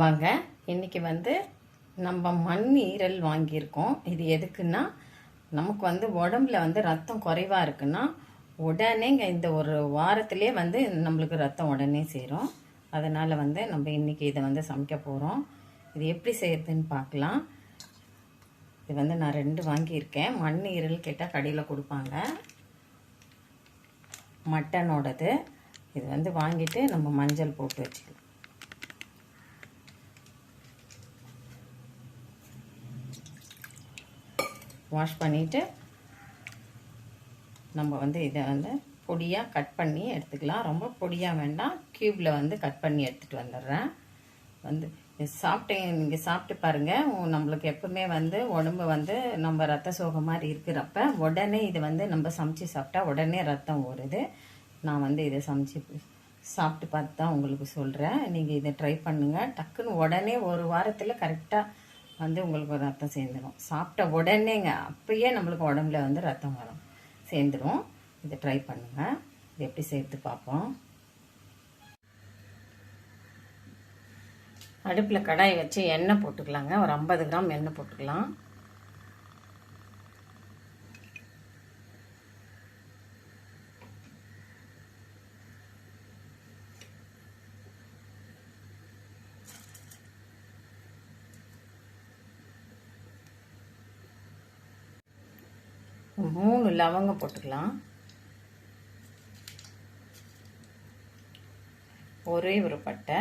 வாங்க இன்றைக்கி வந்து நம்ம மண் ஈரல் வாங்கியிருக்கோம். இது எதுக்குன்னா நமக்கு வந்து உடம்புல வந்து ரத்தம் குறைவாக இருக்குன்னா உடனேங்க இந்த ஒரு வாரத்திலே வந்து நம்மளுக்கு ரத்தம் உடனே சேரும். அதனால் வந்து நம்ம இன்றைக்கி இதை வந்து சமைக்க போகிறோம் இது எப்படி செய்யறதுன்னு பார்க்கலாம். இது வந்து நான் ரெண்டு வாங்கியிருக்கேன். மண் ஈரல் கேட்டால் கடையில் கொடுப்பாங்க. மட்டனோடது. இது வந்து வாங்கிட்டு நம்ம மஞ்சள் போட்டு வச்சுக்கலாம். வாஷ் பண்ணிவிட்டு நம்ம வந்து இதை வந்து பொடியாக கட் பண்ணி எடுத்துக்கலாம். ரொம்ப பொடியாக வேண்டாம். க்யூப்பில் வந்து கட் பண்ணி எடுத்துகிட்டு வந்துடுறேன். வந்து இது சாப்பிட்டேன் நீங்கள் சாப்பிட்டு பாருங்கள் நம்மளுக்கு எப்பவுமே வந்து உடம்பு வந்து நம்ம ரத்த சோகம் மாதிரி இருக்கிறப்ப உடனே இது வந்து நம்ம சமைச்சு சாப்பிட்டா உடனே ரத்தம் ஓடுது. நான் வந்து இதை சமைச்சு சாப்பிட்டு பார்த்து தான் உங்களுக்கு சொல்கிறேன் நீங்கள் இதை ட்ரை பண்ணுங்கள் டக்குன்னு உடனே ஒரு வாரத்தில் கரெக்டாக வந்து உங்களுக்கு ரத்தம் சேர்ந்துடும் சாப்பிட்ட உடனேங்க அப்பயே நம்மளுக்கு உடம்புல வந்து ரத்தம் வரும். சேர்ந்துடும் இதை ட்ரை பண்ணுங்கள் இது எப்படி சேர்த்து பார்ப்போம். அடுப்பில் கடாய் வச்சு எண்ணெய் போட்டுக்கலாங்க. ஒரு ஐம்பது கிராம் எண்ணெய் போட்டுக்கலாம். மூணு லவங்கம் போட்டுக்கலாம். ஒரே ஒரு பட்டை.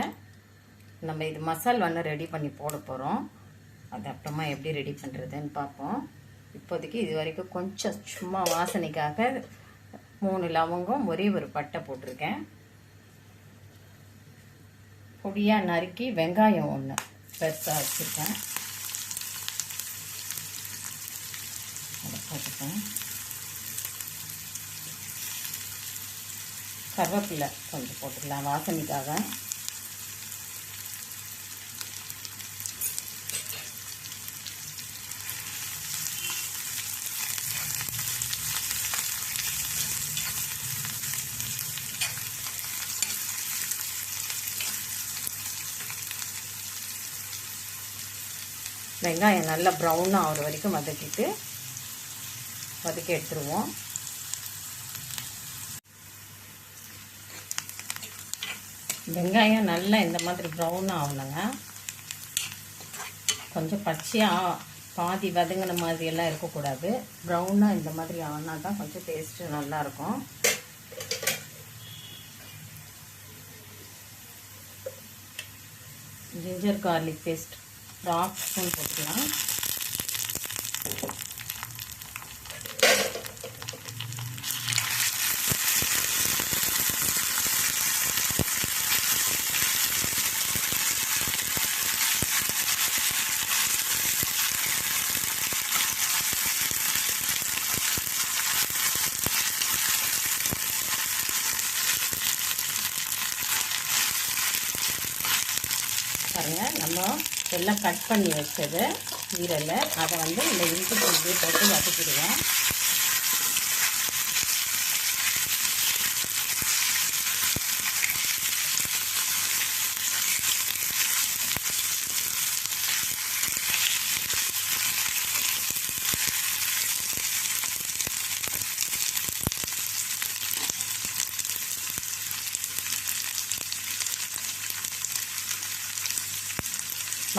நம்ம இது மசால் வந்து ரெடி பண்ணி போட போகிறோம் அது அப்புறமா எப்படி ரெடி பண்ணுறதுன்னு பார்ப்போம். இப்போதைக்கு இது வரைக்கும் கொஞ்சம் சும்மா வாசனைக்காக மூணு லவங்கம் ஒரே ஒரு பட்டை போட்டிருக்கேன். பொடியாக நறுக்கி வெங்காயம் ஒன்று பெருசாக வச்சுருக்கேன். போட்டுப்பேன் கருவேப்பிலை கொஞ்சம் போட்டுக்கலாம் வாசனைக்காக. வெங்காயம் நல்லா ப்ரௌனாக ஆகிற வரைக்கும் வதக்கிட்டு வதக்கி எடுத்துருவோம். வெங்காயம் நல்லா இந்த மாதிரி ப்ரௌனாக ஆகணுங்க. கொஞ்சம் பச்சையாக பாதி வதங்கின மாதிரியெல்லாம் இருக்கக்கூடாது. ப்ரௌனாக இந்த மாதிரி ஆனால் தான் கொஞ்சம் டேஸ்ட்டு நல்லாயிருக்கும் ஜிஞ்சர் கார்லிக் பேஸ்ட் ஒரு ஆஃப் ஸ்பூன் போட்டுக்கலாம் பாருங்க நம்ம எல்லாம் கட் பண்ணி வச்சது ஈரலை அதை வந்து இந்த இஞ்சி பூண்டு போட்டு வதக்கிடுவேன்.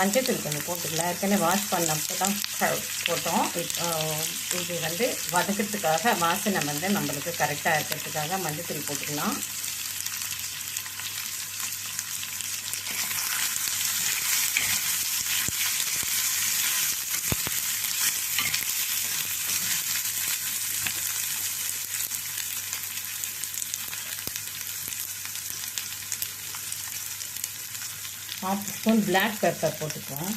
மஞ்சத்தூள் கொஞ்சம் போட்டுக்கலாம் ஏற்கனவே வாஷ் பண்ணப்போ தான் போட்டோம். இது வந்து வதக்கிறதுக்காக வாசனை வந்து நம்மளுக்கு கரெக்டாக இருக்கிறதுக்காக மஞ்சத்தூள் போட்டுக்கலாம். ஹாஃப் ஸ்பூன் பிளாக் பெப்பர் போட்டுக்குவோம்.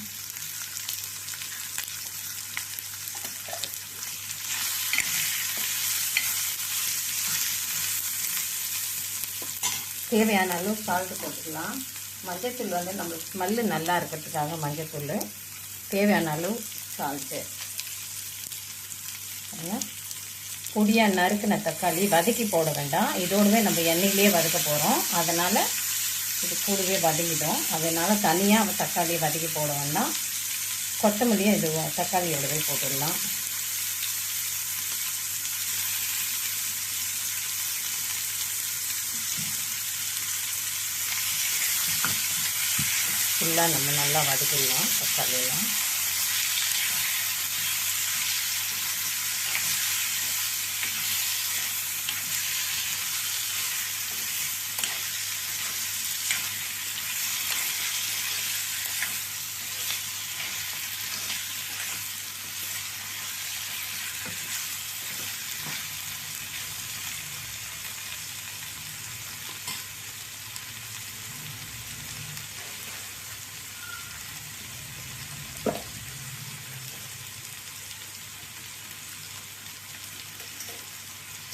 தேவையான அளவு சால்ட்டு போட்டுக்கலாம். மஞ்சத்தூள் வந்து நம்மளுக்கு ஸ்மெல்லு நல்லா இருக்கிறதுக்காக மஞ்சத்தூள். தேவையான அளவு சால்ட்டு பொடியாக நறுக்கின தக்காளி வதக்கி போட வேண்டாம். இதோடவே நம்ம எண்ணெயிலே வதக்க போகிறோம் அதனால் இது கூடவே வதங்கிடும். அதனால் தனியாக தக்காளியை வதக்கி போட வேண்டாம் கொத்தமல்லியும் இது தக்காளியோடவே போட்டுடலாம். ஃபுல்லாக நம்ம நல்லா வதக்கிடலாம் தக்காளியெல்லாம்.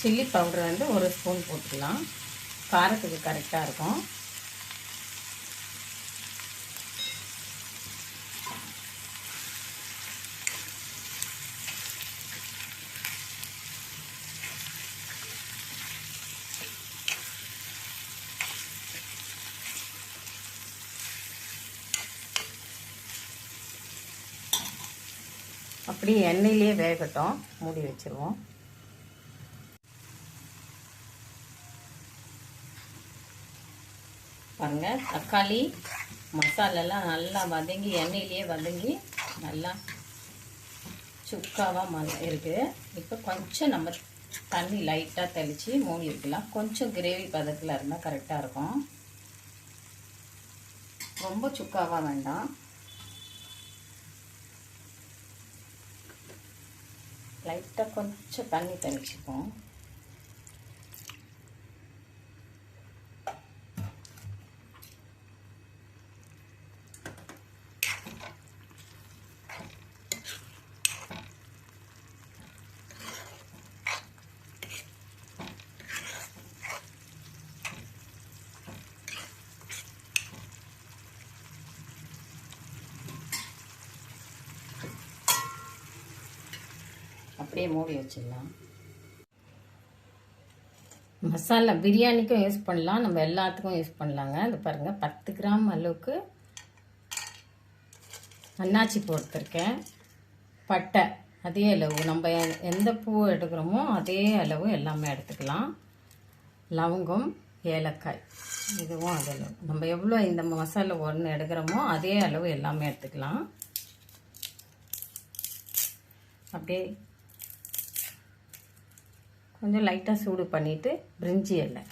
சில்லி பவுடர் வந்து ஒரு ஸ்பூன் போட்டுக்கலாம். காரத்துக்கு கரெக்டாக இருக்கும். அப்படியே எண்ணெயிலே வேகட்டும். மூடி வச்சுருவோம். பாருங்கள் தக்காளி மசாலெல்லாம் நல்லா வதங்கி எண்ணெயிலேயே வதங்கி நல்லா சுக்காவாக ம இருக்குது இப்போ கொஞ்சம் நம்ம தண்ணி லைட்டாக தெளித்து மூடி வைக்கலாம். கொஞ்சம் கிரேவி பதத்தில் இருந்தால் கரெக்டாக இருக்கும். ரொம்ப சுக்காவாக வேண்டாம். லைட்டாக கொஞ்சம் தண்ணி தெளிச்சுப்போம். அப்படியே மூடி வச்சிடலாம். மசாலா பிரியாணிக்கும் யூஸ் பண்ணலாம். நம்ம எல்லாத்துக்கும் யூஸ் பண்ணலாங்க. இது பாருங்கள் பத்து கிராம் அளவுக்கு அன்னாச்சி போட்டிருக்கேன். பட்டை அதே அளவு. நம்ம எ- எந்த பூ எடுக்கிறோமோ அதே அளவு எல்லாமே எடுத்துக்கலாம். லவங்கம் ஏலக்காய். இதுவும் அது அளவு. நம்ம எவ்வளோ இந்த மசாலா ஒன்று எடுக்கிறோமோ அதே அளவு எல்லாமே எடுத்துக்கலாம். அப்படியே கொஞ்சம் லைட்டாக சூடு பண்ணிவிட்டு பிரிஞ்சி எண்ணெய்.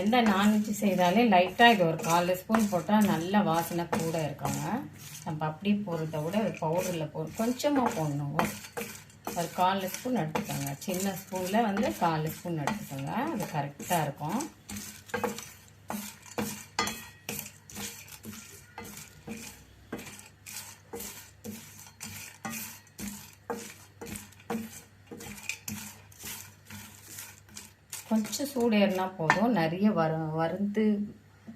எந்த நான்வெஜ் செய்தாலே லைட்டாக இது ஒரு கால் ஸ்பூன் போட்டால் நல்ல வாசனை கூட இருக்காங்க. நம்ம அப்படி போடுறத விட பவுடரில் போ கொஞ்சமாக போடணும். ஒரு கால் ஸ்பூன் எடுத்துக்கோங்க. சின்ன ஸ்பூனில் வந்து கால் ஸ்பூன் எடுத்துக்கோங்க. அது கரெக்டாக இருக்கும். கொஞ்சம் சூடு ஏறினா போதும். நிறைய வர வறுத்து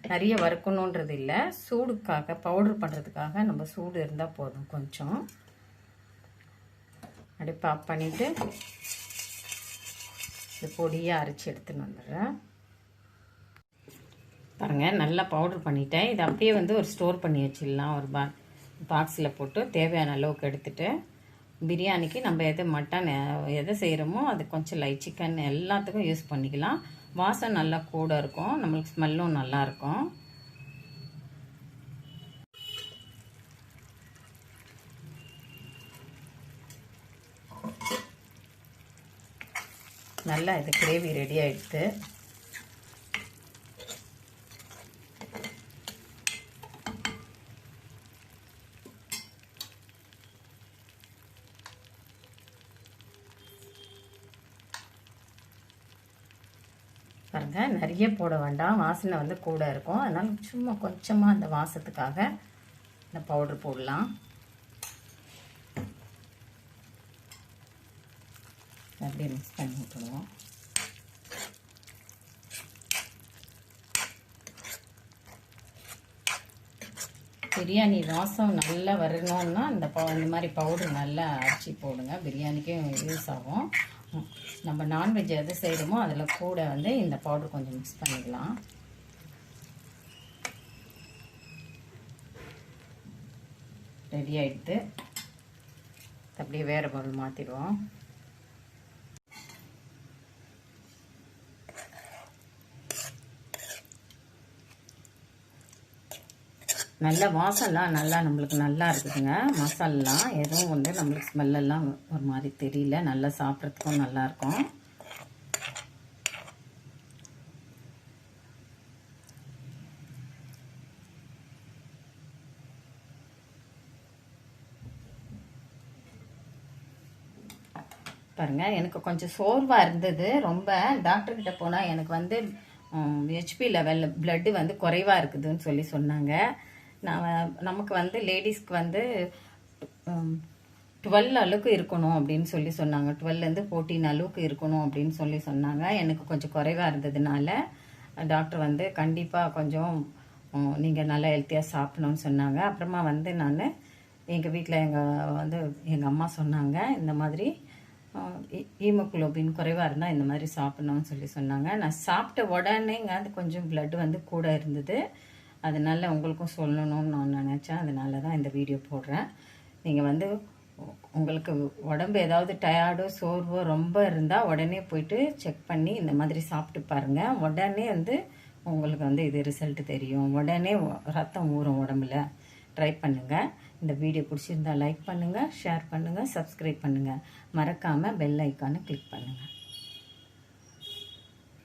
நிறைய வறுக்கணுன்றது இல்லை. சூடுக்காக பவுடர் பண்ணுறதுக்காக நம்ம சூடு இருந்தால் போதும் கொஞ்சம். அடுப்பு ஆஃப் பண்ணிவிட்டு இது பொடியாக அரைச்சி எடுத்துன்னு வந்துடுறேன். பாருங்கள் நல்லா பவுடர் பண்ணிட்டேன். இது அப்படியே வந்து ஒரு ஸ்டோர் பண்ணி வச்சிடலாம். ஒரு பா பாக்ஸில் போட்டு தேவையான அளவுக்கு எடுத்துகிட்டு பிரியாணிக்கு நம்ம எது மட்டன் எதை செய்கிறோமோ அது கொஞ்சம் லைட் சிக்கன் எல்லாத்துக்கும் யூஸ் பண்ணிக்கலாம். வாசம் நல்லா கூட இருக்கும். நம்மளுக்கு ஸ்மெல்லும் நல்லா நல்லா இது கிரேவி ரெடி ஆகிடுது பாருங்க நிறைய போட வேண்டாம். வாசனை வந்து கூட இருக்கும். அதனால சும்மா கொஞ்சமாக அந்த வாசத்துக்காக இந்த பவுடர் போடலாம். அப்படியே மிக்ஸ் பண்ணி விட்டுடுவோம் பிரியாணி ரசம் நல்லா வரணும்னா இந்த ப இந்த மாதிரி பவுடர் நல்லா அரைச்சி போடுங்க. பிரியாணிக்கும் யூஸ் ஆகும். நம்ம நான்வெஜ் எது செய்கிறோமோ அதில் கூட வந்து இந்த பவுடர் கொஞ்சம் மிக்ஸ் பண்ணிக்கலாம். ரெடி ஆகிடுது அப்படியே வேறு பவுல் மாற்றிடுவோம் நல்ல வாசல்லாம் நல்லா நம்மளுக்கு நல்லா இருக்குதுங்க. மசாலெலாம் எதுவும் வந்து நம்மளுக்கு ஸ்மெல்லெல்லாம் ஒரு மாதிரி தெரியல. நல்லா சாப்பிட்றதுக்கும் நல்லா இருக்கும். பாருங்க எனக்கு கொஞ்சம் சோர்வாக இருந்தது. ரொம்ப டாக்டர்கிட்ட போனால் எனக்கு வந்து ஹெச்பி லெவலில் ப்ளட்டு வந்து குறைவாக இருக்குதுன்னு சொல்லி சொன்னாங்க. நான் நமக்கு வந்து லேடிஸ்க்கு வந்து டுவெல் அளவுக்கு இருக்கணும் அப்படின்னு சொல்லி சொன்னாங்க. டுவெல்லேருந்து ஃபோர்டீன் அளவுக்கு இருக்கணும் அப்படின்னு சொல்லி சொன்னாங்க. எனக்கு கொஞ்சம் குறைவாக இருந்ததுனால டாக்டர் வந்து கண்டிப்பாக கொஞ்சம் நீங்கள் நல்லா ஹெல்த்தியாக சாப்பிடணும்னு சொன்னாங்க. அப்புறமா வந்து நான் எங்கள் வீட்டில் எங்கள் வந்து எங்கள் அம்மா சொன்னாங்க இந்த மாதிரி ஹீமோகுளோபின் குறைவாக இருந்தால் இந்த மாதிரி சாப்பிட்ணும்னு சொல்லி சொன்னாங்க. நான் சாப்பிட்ட உடனேங்க அது கொஞ்சம் ப்ளட் வந்து கூட இருந்தது. அதனால உங்களுக்கும் சொல்லணும்னு நான் நினச்சேன். அதனால தான் இந்த வீடியோ போடுறேன். நீங்கள் வந்து உங்களுக்கு உடம்பு ஏதாவது டயர்டோ சோர்வோ ரொம்ப இருந்தால் உடனே போயிட்டு செக் பண்ணி இந்த மாதிரி சாப்பிட்டு பாருங்கள் உடனே வந்து உங்களுக்கு வந்து இது ரிசல்ட் தெரியும். உடனே ரத்தம் ஊறும் உடம்புல. ட்ரை பண்ணுங்கள் இந்த வீடியோ பிடிச்சிருந்தா லைக் பண்ணுங்கள் ஷேர் பண்ணுங்கள் சப்ஸ்கிரைப் பண்ணுங்கள் மறக்காமல் பெல் ஐக்கானை கிளிக் பண்ணுங்கள்